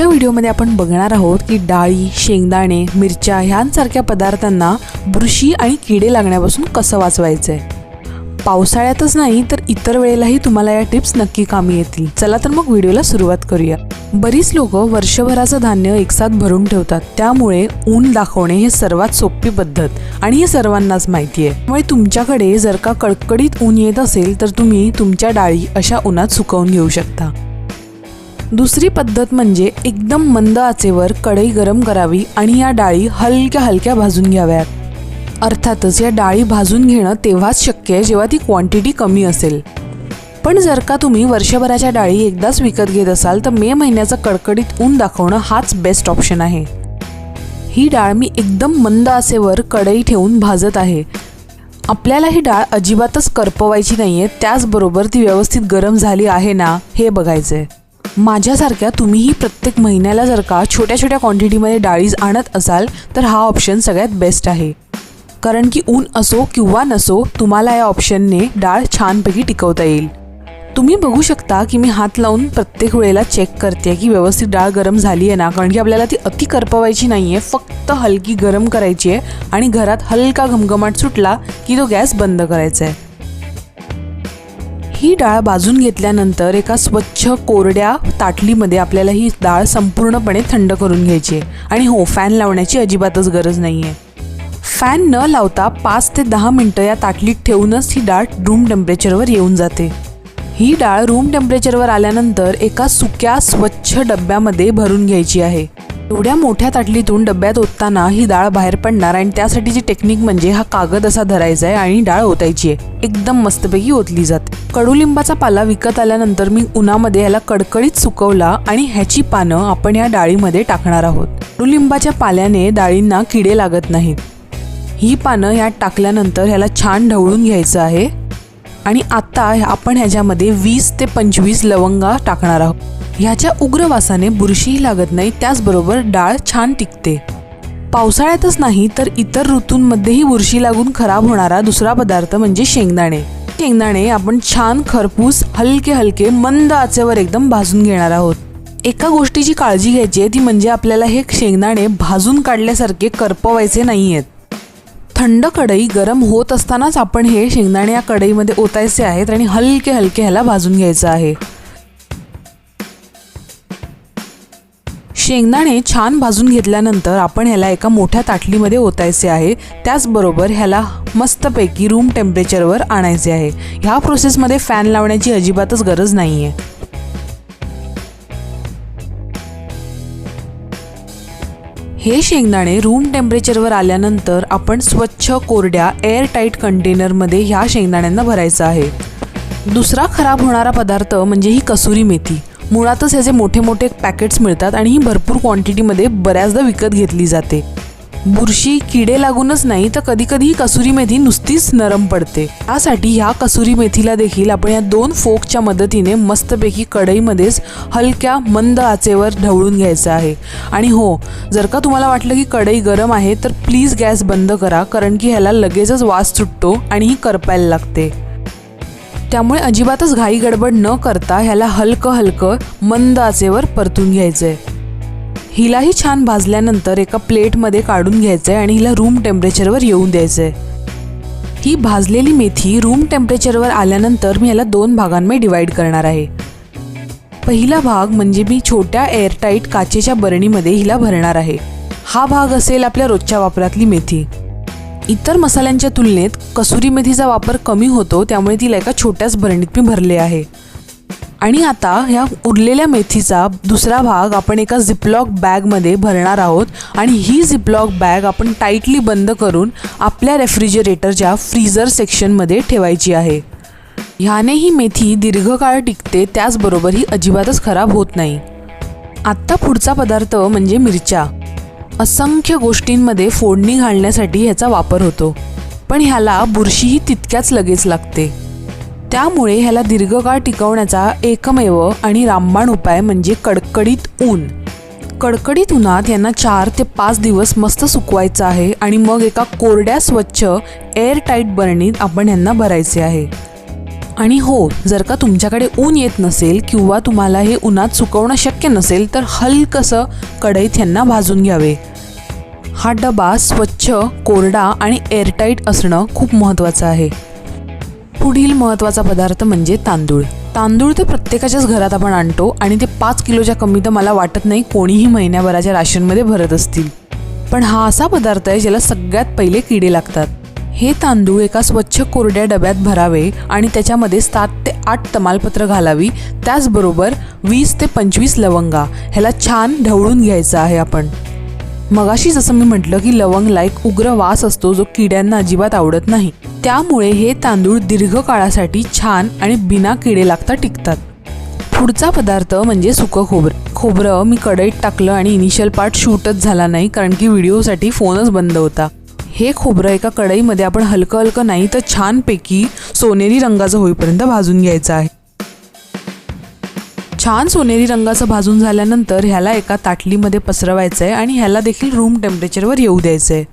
आजच्या व्हिडिओमध्ये आपण बघणार आहोत की डाळी शेंगदाणे मिरच्या ह्यांसारख्या पदार्थांना बुरशी आणि किडे लागण्यापासून कसं वाचवायचं आहे पावसाळ्यातच नाही तर इतर वेळेलाही तुम्हाला या टिप्स नक्की कामी येतील. चला तर मग व्हिडिओला सुरुवात करूया. बरीच लोक वर्षभराचं धान्य एकसाथ भरून ठेवतात. त्यामुळे ऊन दाखवणे हे सर्वात सोपी पद्धत आणि हे सर्वांनाच माहिती आहे. त्यामुळे तुमच्याकडे जर का कडकडीत ऊन येत असेल तर तुम्ही तुमच्या डाळी अशा उन्हात सुकवून घेऊ शकता. दुसरी पद्धत म्हणजे एकदम मंद आचेवर कढई गरम करावी आणि या डाळी हलक्या हलक्या भाजून घ्याव्यात. अर्थातच या डाळी भाजून घेणं तेव्हाच शक्य आहे जेव्हा ती क्वांटिटी कमी असेल. पण जर का तुम्ही वर्षभराच्या डाळी एकदाच विकत घेत असाल तर मे महिन्याचं कडकडीत ऊन दाखवणं हाच बेस्ट ऑप्शन आहे. ही डाळ मी एकदम मंद आचेवर कढई ठेवून भाजत आहे. आपल्याला ही डाळ अजिबातच करपवायची नाही आहे त्याचबरोबर ती व्यवस्थित गरम झाली आहे ना हे बघायचं आहे माझ्यासारख्या तुम्हीही प्रत्येक महिन्याला जर का छोट्या छोट्या क्वांटिटीमध्ये डाळीज आणत असाल तर हा ऑप्शन सगळ्यात बेस्ट आहे. कारण की ऊन असो किंवा नसो तुम्हाला या ऑप्शनने डाळ छानपैकी टिकवता येईल. तुम्ही बघू शकता की मी हात लावून प्रत्येक वेळेला चेक करते की व्यवस्थित डाळ गरम झाली आहे ना? कारण की आपल्याला ती अति करपवायची नाही आहे फक्त हलकी गरम करायची आहे आणि घरात हलका घमघमाट सुटला की तो गॅस बंद करायचा आहे. ही डाळ भाजून घेतल्यानंतर एका स्वच्छ कोरड्या ताटलीमध्ये आपल्याला ही डाळ संपूर्णपणे थंड करून घ्यायची आहे. आणि हो फॅन लावण्याची अजिबातच गरज नाही आहे फॅन न लावता पाच ते दहा मिनटं या ताटलीत ठेवूनच ही डाळ रूम टेम्परेचरवर येऊन जाते. ही डाळ रूम टेम्परेचरवर आल्यानंतर एका सुक्या स्वच्छ डब्यामध्ये भरून घ्यायची आहे. एवढ्या मोठ्या ताटलीतून डब्यात ओतताना ही डाळ बाहेर पडणार आणि त्यासाठीची टेक्निक म्हणजे हा कागद असा धरायचा आहे आणि डाळ ओतायची आहे. एकदम मस्तपैकी ओतली जाते. कडुलिंबाचा पाला विकत आल्यानंतर मी उन्हामध्ये याला कडकडीत सुकवला आणि ह्याची पानं आपण या डाळीमध्ये टाकणार आहोत. कडुलिंबाच्या पाल्याने डाळींना किडे लागत नाहीत. ही पानं यात टाकल्यानंतर ह्याला छान ढवळून घ्यायचं आहे. आणि आता आपण ह्याच्यामध्ये वीस ते पंचवीस लवंगा टाकणार आहोत. ह्याच्या उग्र वासाने बुरशीही लागत नाही त्याचबरोबर डाळ छान टिकते. पावसाळ्यातच नाही तर इतर ऋतूंमध्येही बुरशी लागून खराब होणारा दुसरा पदार्थ म्हणजे शेंगदाणे. शेंगदाणे आपण छान खरपूस हलके हलके मंद आचेवर एकदम भाजून घेणार आहोत. एका गोष्टीची काळजी घ्यायची आहे ती म्हणजे आपल्याला हे शेंगदाणे भाजून काढल्यासारखे करपवायचे नाही आहेत थंड कढई गरम होत असतानाच आपण हे शेंगदाणे या कढईमध्ये ओतायचे आहेत आणि हलके हलके ह्याला भाजून घ्यायचं आहे. शेंगदाणे छान भाजून घेतल्यानंतर आपण ह्याला एका मोठ्या ताटलीमध्ये ओतायचे आहे. त्याचबरोबर ह्याला मस्तपैकी रूम टेम्परेचरवर आणायचे आहे. ह्या प्रोसेसमध्ये फॅन लावण्याची अजिबातच गरज नाही आहे हे शेंगदाणे रूम टेम्परेचरवर आल्यानंतर आपण स्वच्छ कोरड्या एअरटाईट कंटेनरमध्ये ह्या शेंगदाण्यांना भरायचं आहे. दुसरा खराब होणारा पदार्थ म्हणजे ही कसुरी मेथी. मुळातच ह्याचे मोठे मोठे पॅकेट्स मिळतात आणि ही भरपूर क्वांटिटीमध्ये बऱ्याचदा विकत घेतली जाते. बुरशी किडे लागूनच नाही तर कधीकधी कसुरी मेथी नुसतीच नरम पडते. त्यासाठी ह्या कसुरी मेथीला देखील आपण या दोन फोकच्या मदतीने मस्तपैकी कढईमध्येच हलक्या मंद आचेवर ढवळून घ्यायचं आहे. आणि हो जर का तुम्हाला वाटलं की कढई गरम आहे तर प्लीज गॅस बंद करा कारण की ह्याला लगेचच वास सुटतो आणि ही करपायला लागते. त्यामुळे अजिबातच घाई गडबड न करता ह्याला हलकं हलकं मंद आचेवर परतून घ्यायचं आहे हिलाही छान भाजल्यानंतर एका प्लेटमध्ये काढून घ्यायचं आहे आणि हिला रूम टेम्परेचरवर येऊन द्यायचं आहे ही भाजलेली मेथी रूम टेम्परेचरवर आल्यानंतर मी याला दोन भागांमध्ये डिवाईड करणार आहे. पहिला भाग म्हणजे मी छोट्या एअरटाईट काचेच्या बरणीमध्ये हिला भरणार आहे. हा भाग असेल आपल्या रोजच्या वापरातली मेथी. इतर मसाल्यांच्या तुलनेत कसुरी मेथीचा वापर कमी होतो त्यामुळे तिला एका छोट्याच भरणीत मी भरले आहे. आणि आता ह्या उरलेल्या मेथीचा दुसरा भाग आपण एका झिपलॉक बॅगमध्ये भरणार आहोत आणि ही झिपलॉक बॅग आपण टाईटली बंद करून आपल्या रेफ्रिजरेटरच्या फ्रीजर सेक्शनमध्ये ठेवायची आहे. ह्याने ही मेथी दीर्घकाळ टिकते त्याचबरोबर ही अजिबातच खराब होत नाही. आत्ता पुढचा पदार्थ म्हणजे मिरच्या. असंख्य गोष्टींमध्ये फोडणी घालण्यासाठी ह्याचा वापर होतो. पण ह्याला बुरशीही तितक्याच लगेच लागते. त्यामुळे ह्याला दीर्घकाळ टिकवण्याचा एकमेव आणि रामबाण उपाय म्हणजे कडकडीत ऊन. कडकडीत उन्हात यांना चार ते पाच दिवस मस्त सुकवायचं आहे आणि मग एका कोरड्या स्वच्छ एअरटाईट बरणीत आपण यांना भरायचे आहे. आणि हो जर का तुमच्याकडे ऊन येत नसेल किंवा तुम्हाला हे उन्हात सुकवणं शक्य नसेल तर हलकंसं कढईत ह्यांना भाजून घ्यावे. हा डबा स्वच्छ कोरडा आणि एअरटाईट असणं खूप महत्त्वाचं आहे. पुढील महत्त्वाचा पदार्थ म्हणजे तांदूळ. तांदूळ तर प्रत्येकाच्याच घरात आपण आणतो आणि ते पाच किलोच्या कमी तर मला वाटत नाही कोणीही महिन्याभराच्या राशनमध्ये भरत असतील. पण हा असा पदार्थ आहे ज्याला सगळ्यात पहिले किडे लागतात. हे तांदूळ एका स्वच्छ कोरड्या डब्यात भरावे आणि त्याच्यामध्ये सात ते आठ तमालपत्र घालावी. त्याचबरोबर वीस ते पंचवीस लवंगा. ह्याला छान ढवळून घ्यायचं आहे आपण. मगाशी जसं मी म्हटलं की लवंगला एक उग्र वास असतो जो किड्यांना अजिबात आवडत नाही. त्यामुळे हे तांदूळ दीर्घ काळासाठी छान आणि बिना किडे लागता टिकतात. पुढचा पदार्थ म्हणजे सुकं खोबरं. खोबरं मी कढईत टाकलं आणि इनिशियल पार्ट शूटच झाला नाही कारण की व्हिडिओसाठी फोनच बंद होता. हे खोबरं एका कढईमध्ये आपण हलकं हलकं नाही तर छानपैकी सोनेरी रंगाचं होईपर्यंत भाजून घ्यायचं आहे. छान सोनेरी रंगाचं भाजून झाल्यानंतर ह्याला एका ताटलीमध्ये पसरवायचं आहे आणि ह्याला देखील रूम टेम्परेचरवर येऊ द्यायचं आहे.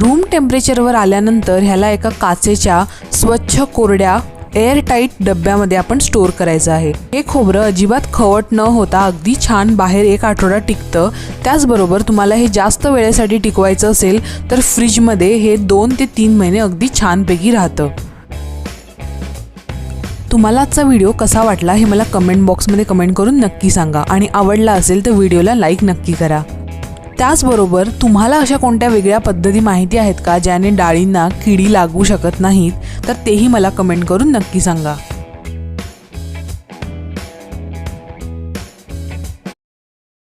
रूम टेम्परेचरवर आल्यानंतर ह्याला एका काचेच्या स्वच्छ कोरड्या एअरटाईट डब्यामध्ये आपण स्टोअर करायचं आहे. हे खोबरं अजिबात खवट न होता अगदी छान बाहेर एक आठवडा टिकतं. त्याचबरोबर तुम्हाला हे जास्त वेळेसाठी टिकवायचं असेल तर फ्रीजमध्ये हे दोन ते तीन महिने अगदी छानपैकी राहतं. तुम्हाला आजचा व्हिडिओ कसा वाटला हे मला कमेंट बॉक्समध्ये कमेंट करून नक्की सांगा. आणि आवडला असेल तर व्हिडिओला लाईक नक्की करा. त्याचबरोबर तुम्हाला अशा कोणत्या वेगळ्या पद्धती माहिती आहेत का ज्याने डाळींना किडी लागू शकत नाहीत? तर तेही मला कमेंट करून नक्की सांगा.